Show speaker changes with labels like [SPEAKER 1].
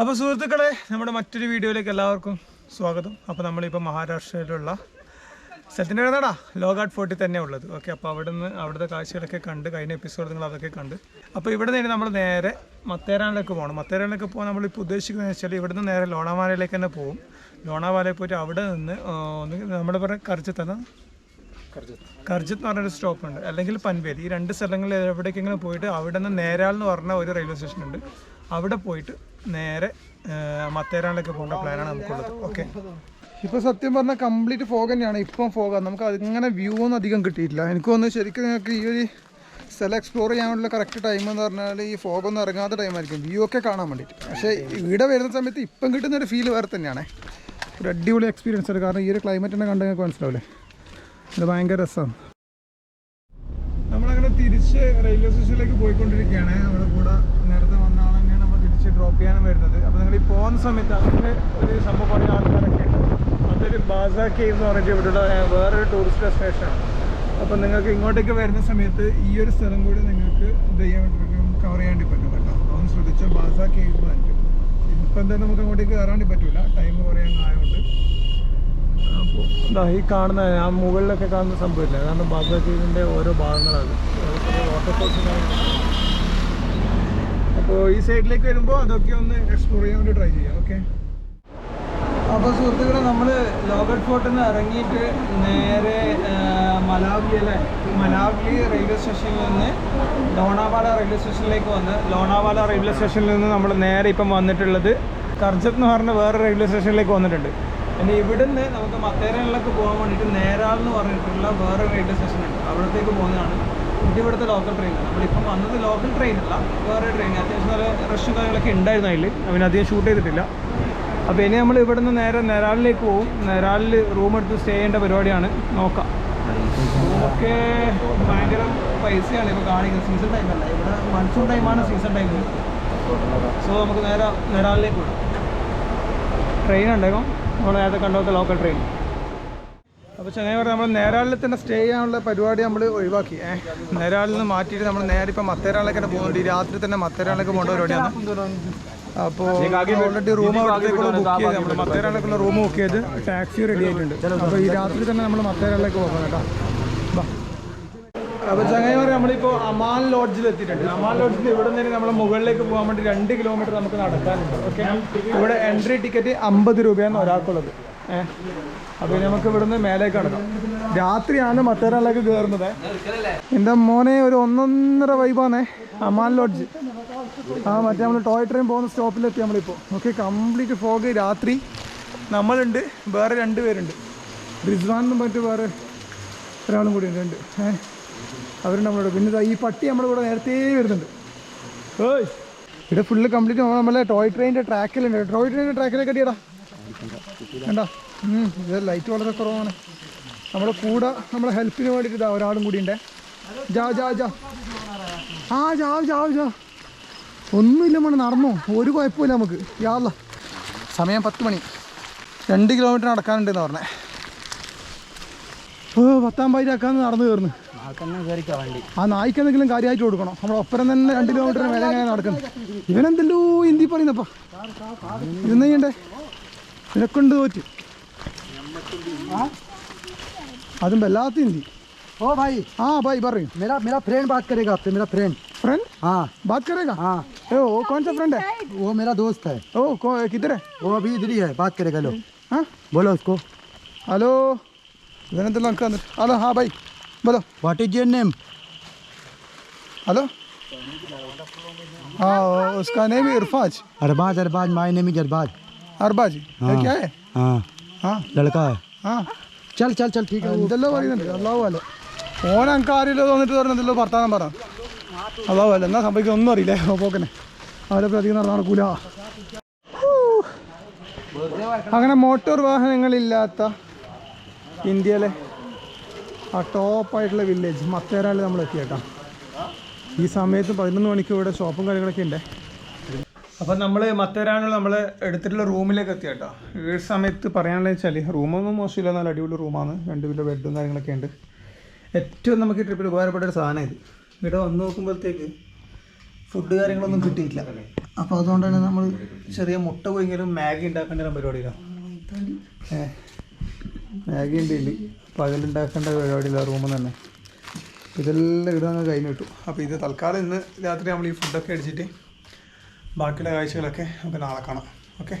[SPEAKER 1] അപ്പോൾ സുഹൃത്തുക്കളെ നമ്മുടെ മറ്റൊരു വീഡിയോയിലേക്ക് എല്ലാവർക്കും സ്വാഗതം. അപ്പോൾ നമ്മളിപ്പോൾ മഹാരാഷ്ട്രയിലുള്ള സ്ഥലത്തിന്റെ ഏതാടാ ലോഗാട്ട് ഫോർട്ടിൽ തന്നെ ഉള്ളത്. ഓക്കെ അപ്പോൾ അവിടെ നിന്ന് അവിടുത്തെ കാഴ്ചകളൊക്കെ കണ്ട് കഴിഞ്ഞ എപ്പിസോഡ് നിങ്ങൾ അതൊക്കെ കണ്ട്. അപ്പോൾ ഇവിടെ നിന്ന് നമ്മൾ നേരെ മത്തേരാനിലേക്ക് പോകണം മത്തേരാനിലേക്ക് പോകാൻ നമ്മളിപ്പോൾ ഉദ്ദേശിക്കുന്നത് വെച്ചാൽ ഇവിടെ നിന്ന് നേരെ ലോണാവാലയിലേക്ക് തന്നെ പോകും ലോണാവാലയിൽ പോയിട്ട് അവിടെ നിന്ന് നമ്മൾ നമ്മുടെ പറയുക കർച്ചത്തന കർജിത്ത് എന്ന്? പറഞ്ഞൊരു സ്റ്റോപ്പ് ഉണ്ട്. അല്ലെങ്കിൽ പൻവേൽ ഈ രണ്ട് സ്ഥലങ്ങളിൽ എവിടേക്കെങ്കിലും പോയിട്ട് അവിടെ നിന്ന് നേരാൾ എന്ന് പറഞ്ഞ ഒരു റെയിൽവേ സ്റ്റേഷൻ ഉണ്ട്. അവിടെ പോയിട്ട് നേരെ മത്തേരാനിലേക്ക് പോകേണ്ട പ്ലാനാണ് നമുക്കുള്ളത്. ഓക്കെ ഇപ്പോൾ സത്യം പറഞ്ഞാൽ കംപ്ലീറ്റ് ഫോഗ് തന്നെയാണ്. ഇപ്പം ഫോഗാണ് നമുക്ക് അതിങ്ങനെ വ്യൂ ഒന്നും അധികം കിട്ടിയിട്ടില്ല. എനിക്ക് തോന്നുന്നു ശരിക്കും നിങ്ങൾക്ക് ഈ ഒരു സ്ഥലം എക്സ്പ്ലോർ ചെയ്യാനുള്ള കറക്റ്റ് ടൈം എന്ന് പറഞ്ഞാൽ ഈ ഫോഗ് ഒന്നും ഇറങ്ങാത്ത ടൈമായിരിക്കും വ്യൂ ഒക്കെ കാണാൻ വേണ്ടിയിട്ട്. പക്ഷേ ഇവിടെ വരുന്ന സമയത്ത് ഇപ്പം കിട്ടുന്ന ഒരു ഫീൽ വേറെ തന്നെയാണ്. ഒരു അടിപൊളി എക്സ്പീരിയൻസ് ആണ്. കാരണം ഈ ഒരു ക്ലൈമറ്റ് തന്നെ കണ്ടെങ്കിൽ മനസ്സിലാവില്ലേ? ഇത് ഭയങ്കര രസമാണ് നമ്മളങ്ങനെ തിരിച്ച് റെയിൽവേ സ്റ്റേഷനിലേക്ക് പോയിക്കൊണ്ടിരിക്കുകയാണ്. നമ്മുടെ കൂടെ നേരത്തെ വന്ന ആൾ തന്നെയാണ് നമ്മൾ തിരിച്ച് ഡ്രോപ്പ് ചെയ്യാനും വരുന്നത്. അപ്പോൾ നിങ്ങൾ ഈ പോകുന്ന സമയത്ത് അങ്ങനെ ഒരു സംഭവം കുറേ ആൾക്കാരൊക്കെ ഉണ്ട്. അതൊരു ബാസ കേവ് എന്ന് പറഞ്ഞിട്ട് ഇവിടെയുള്ള വേറൊരു ടൂറിസ്റ്റ് ഡെസ്റ്റിനേഷനാണ് അപ്പോൾ നിങ്ങൾക്ക് ഇങ്ങോട്ടേക്ക് വരുന്ന സമയത്ത് ഈ ഒരു സ്ഥലം കൂടി നിങ്ങൾക്ക് ഇത് ചെയ്യാൻ പറ്റും കവർ ചെയ്യാൻ വേണ്ടി പറ്റും കേട്ടോ. അതൊന്ന് ശ്രദ്ധിച്ചാൽ ബാസ കേവ് എന്ന് ഇപ്പം എന്തായാലും നമുക്ക് അങ്ങോട്ടേക്ക് കയറാണ്ടി പറ്റില്ല ടൈം കുറേ അങ്ങ് ആയതുകൊണ്ട് അപ്പോൾ എന്താ ഈ കാണുന്ന ആ മുകളിലൊക്കെ കാണുന്ന സംഭവമില്ല അതാണ് കേവിന്റെ ഓരോ ഭാഗങ്ങളാണ്. അപ്പോൾ ഈ സൈഡിലേക്ക് വരുമ്പോൾ അതൊക്കെ ഒന്ന് എക്സ്പ്ലോർ ചെയ്യാൻ വേണ്ടി ട്രൈ ചെയ്യാം ഓക്കെ അപ്പോൾ സുഹൃത്തുക്കളെ നമ്മൾ ലോഗട്ട് ഫോർട്ടിൽ നിന്ന് ഇറങ്ങിയിട്ട് നേരെ മലാവ്ലി അല്ലേ? മലാവ്ലി റെയിൽവേ സ്റ്റേഷനിൽ നിന്ന് ലോണാവാല റെയിൽവേ സ്റ്റേഷനിലേക്ക് വന്ന് ലോണാവാല റെയിൽവേ സ്റ്റേഷനിൽ നിന്ന് നമ്മൾ നേരെ ഇപ്പം വന്നിട്ടുള്ളത് കർജത്ത് എന്ന് പറഞ്ഞ വേറെ റെയിൽവേ സ്റ്റേഷനിലേക്ക് വന്നിട്ടുണ്ട്. ഇനി ഇവിടുന്ന് നമുക്ക് മത്തേരനിലേക്ക് പോകാൻ വേണ്ടിയിട്ട് നേരാൾ എന്ന് പറഞ്ഞിട്ടുള്ള വേറെ റെയിൽവേ സ്റ്റേഷനുണ്ട് അവിടത്തേക്ക് പോകുന്നതാണ്. ഇത് ഇവിടുത്തെ ലോക്കൽ ട്രെയിനാണ് നമ്മളിപ്പം വന്നത് ലോക്കൽ ട്രെയിൻ അല്ല വേറെ ട്രെയിൻ അത്യാവശ്യം നല്ല റഷും കാര്യങ്ങളൊക്കെ ഉണ്ടായിരുന്നു അതിൽ അവനധികം ഷൂട്ട് ചെയ്തിട്ടില്ല. അപ്പോൾ ഇനി നമ്മൾ ഇവിടുന്ന് നേരെ നെരാളിലേക്ക് പോകും നെരാളിൽ റൂം എടുത്ത് സ്റ്റേ ചെയ്യേണ്ട പരിപാടിയാണ്. നോക്കാം. റൂമൊക്കെ ഭയങ്കര പൈസയാണ് ഇപ്പോൾ കാണിക്കുന്നത്. സീസൺ ടൈമല്ല ഇവിടെ മൺസൂൺ ടൈമാണ് സീസൺ ടൈം സോ നമുക്ക് നേരെ നെരാളിലേക്ക് വിടാം ട്രെയിൻ ഉണ്ടായിരുന്നു നമ്മൾ നേരത്തെ കണ്ടോത്തെ ലോക്കൽ ട്രെയിൻ അപ്പോൾ ചങ്ങായി പറഞ്ഞാൽ നമ്മൾ നേരാളിൽ തന്നെ സ്റ്റേ ചെയ്യാനുള്ള പരിപാടി നമ്മൾ ഒഴിവാക്കി. ഏഹ് നേരാളിൽ നിന്ന് മാറ്റിയിട്ട് നമ്മൾ നേരെ ഇപ്പം മത്തേരാളിലേക്ക് തന്നെ പോകുന്നുണ്ട് രാത്രി തന്നെ മത്തേരാളിലേക്ക് പോകേണ്ട പരിപാടിയാണ് അപ്പോൾ ഓൾറെഡി റൂം അവിടത്തേക്കുള്ള ബുക്ക് ചെയ്ത് നമ്മൾ മത്തേരാളിലേക്കുള്ള റൂം ബുക്ക് ചെയ്ത് ടാക്സി റെഡി ആയിട്ടുണ്ട്. അപ്പോൾ ഈ രാത്രി തന്നെ നമ്മൾ മത്തേരാളിലേക്ക് പോകണം കേട്ടോ. അപ്പോൾ ചങ്ങായി പറയാം നമ്മളിപ്പോൾ അമാൻ ലോഡ്ജിൽ എത്തിയിട്ടുണ്ട്. അമാൻ ലോഡ്ജിൽ ഇവിടെ നിന്ന് നമ്മൾ മുകളിലേക്ക് പോകാൻ വേണ്ടി രണ്ട് കിലോമീറ്റർ നമുക്ക് നടക്കാനുണ്ട്. ഓക്കെ ഇവിടെ എൻട്രി ടിക്കറ്റ് അമ്പത് രൂപയാണ് ഒരാൾക്കുള്ളത്. അപ്പോൾ ഇനി നമുക്ക് ഇവിടുന്ന് മേലേക്ക് കടക്കാം. രാത്രിയാണ് മത്തേരാളിലേക്ക് കയറുന്നത് എന്റെ മോനെ ഒരു ഒന്നൊന്നര വൈബാണേ അമാൻ ലോഡ്ജ് ആ മറ്റേ നമ്മൾ ടോയ് ട്രെയിൻ പോകുന്ന സ്റ്റോപ്പിലെത്തി നമ്മളിപ്പോൾ ഓക്കെ കംപ്ലീറ്റ് ഫോഗ് രാത്രി. നമ്മളുണ്ട് വേറെ രണ്ട് പേരുണ്ട്. റിസ്വാൻ എന്നും മറ്റു വേറെ ഒരാളും കൂടി ഉണ്ട് രണ്ട്. അവരുണ്ട് നമ്മളോട്. പിന്നെ ഈ പട്ടി നമ്മുടെ കൂടെ നേരത്തെ വരുന്നുണ്ട്. ഓയ് ഇവിടെ ഫുള്ള് കംപ്ലീറ്റ് നമ്മളെ ടോയ് ട്രെയിനിന്റെ ട്രാക്കിലുണ്ട് ടോയ് ട്രെയിനിന്റെ ട്രാക്കിലേക്ക് അടിയടാ. കണ്ടാ? ഇത് ലൈറ്റ് വളരെ കുറവാണ്. നമ്മുടെ കൂടെ നമ്മളെ ഹെൽപ്പിന് വേണ്ടിയിട്ട് ഇതാ ഒരാളും കൂടി ഉണ്ടേ. ജാ ജാ ജാ. ആ ജാ ജാ ജാ. ഒന്നുമില്ല മണി നടന്നോ. ഒരു കുഴപ്പമില്ല നമുക്ക്. യാല്ല സമയം പത്ത് മണി. രണ്ട് കിലോമീറ്റർ നടക്കാനുണ്ടെന്ന് പറഞ്ഞേ. ഓ പത്താം പതിനാക്കാന്ന് നടന്നു കയറുന്നു. ആ നായ്ക്ക് എന്തെങ്കിലും കാര്യമായിട്ട് കൊടുക്കണം? നമ്മുടെ ഒപ്പരം തന്നെ രണ്ട് കിലോമീറ്റർ മേലെ നടക്കുന്നു. ഇവനെന്തല്ലോ ഹിന്ദി പറയുന്നപ്പാ. ഇരുന്നേ നിനക്കൊണ്ട്
[SPEAKER 2] ओ भाई
[SPEAKER 1] हाँ भाई बोल
[SPEAKER 2] मेरा मेरा फ्रेंड बात करेगा आपसे मेरा फ्रेंड
[SPEAKER 1] फ्रेंड
[SPEAKER 2] हाँ
[SPEAKER 1] बात करेगा
[SPEAKER 2] हाँ
[SPEAKER 1] ए, वो कौन सा फ्रेंड है
[SPEAKER 2] वो मेरा दोस्त है
[SPEAKER 1] ओ किधर है
[SPEAKER 2] वो अभी इधर ही है बात करेगा लो
[SPEAKER 1] हाँ
[SPEAKER 2] बोलो उसको
[SPEAKER 1] हेलो वीरेंद्र अंकल हेलो हाँ भाई बोलो
[SPEAKER 2] what is your name
[SPEAKER 1] hello हाँ उसका name Irfaz Arbaz
[SPEAKER 2] Arbaz my name is Arbaz Arbaaz
[SPEAKER 1] ये
[SPEAKER 2] हाँ।
[SPEAKER 1] क्या है
[SPEAKER 2] हाँ
[SPEAKER 1] हाँ
[SPEAKER 2] लड़का है
[SPEAKER 1] हाँ
[SPEAKER 2] चल चल चल ठीक है
[SPEAKER 1] എന്തെല്ലോ പറയുന്നുണ്ട് അള്ളാഹു അല്ല ഓൻ എനിക്ക് അറിയില്ല തോന്നിട്ട് പറഞ്ഞല്ലോ ഭർത്താനം പറ അള്ളാഹു അല്ല എന്നാ സംഭവിക്കുക ഒന്നും അറിയില്ലേ പോക്കനെ അവരെ പ്രതി നടക്കൂല അങ്ങനെ മോട്ടോർ വാഹനങ്ങളില്ലാത്ത ഇന്ത്യയിലെ ആ ടോപ്പായിട്ടുള്ള വില്ലേജ് മത്തേരാളിൽ നമ്മൾ എത്തി കേട്ടോ ഈ സമയത്ത് പതിനൊന്ന് മണിക്ക് ഇവിടെ ഷോപ്പും കാര്യങ്ങളൊക്കെ ഉണ്ട് അപ്പം നമ്മൾ മത്തേരാനുള്ള നമ്മൾ എടുത്തിട്ടുള്ള റൂമിലേക്ക് എത്തി കേട്ടോ. ഈ സമയത്ത് പറയാനുള്ള വെച്ചാൽ റൂമൊന്നും മോശമില്ല നല്ല അടിപൊളി റൂമാണ്. രണ്ട് കിലോ ബെഡും കാര്യങ്ങളൊക്കെ ഉണ്ട്. ഏറ്റവും നമുക്ക് ഈ ട്രിപ്പിൽ ഉപകാരപ്പെട്ട ഒരു സാധനം ഇത്. ഇവിടെ വന്ന് നോക്കുമ്പോഴത്തേക്ക് ഫുഡ് കാര്യങ്ങളൊന്നും കിട്ടിയിട്ടില്ല. അപ്പോൾ അതുകൊണ്ട് തന്നെ നമ്മൾ ചെറിയ മുട്ട പോയെങ്കിലും മാഗി ഉണ്ടാക്കേണ്ട ഒരു പരിപാടിയിലാണ് മാഗി ഉണ്ട് ഇല്ല പകലുണ്ടാക്കേണ്ട പരിപാടിയില്ല റൂമിൽ തന്നെ. ഇതെല്ലാം ഇവിടെ നിന്ന് കഴിഞ്ഞ് കിട്ടും. അപ്പോൾ ഇത് തൽക്കാലം ഇന്ന് രാത്രി നമ്മൾ ഈ ഫുഡൊക്കെ അടിച്ചിട്ട് ബാക്കിയുള്ള കാഴ്ചകളൊക്കെ നമുക്ക് നാളെ കാണാം. ഓക്കെ?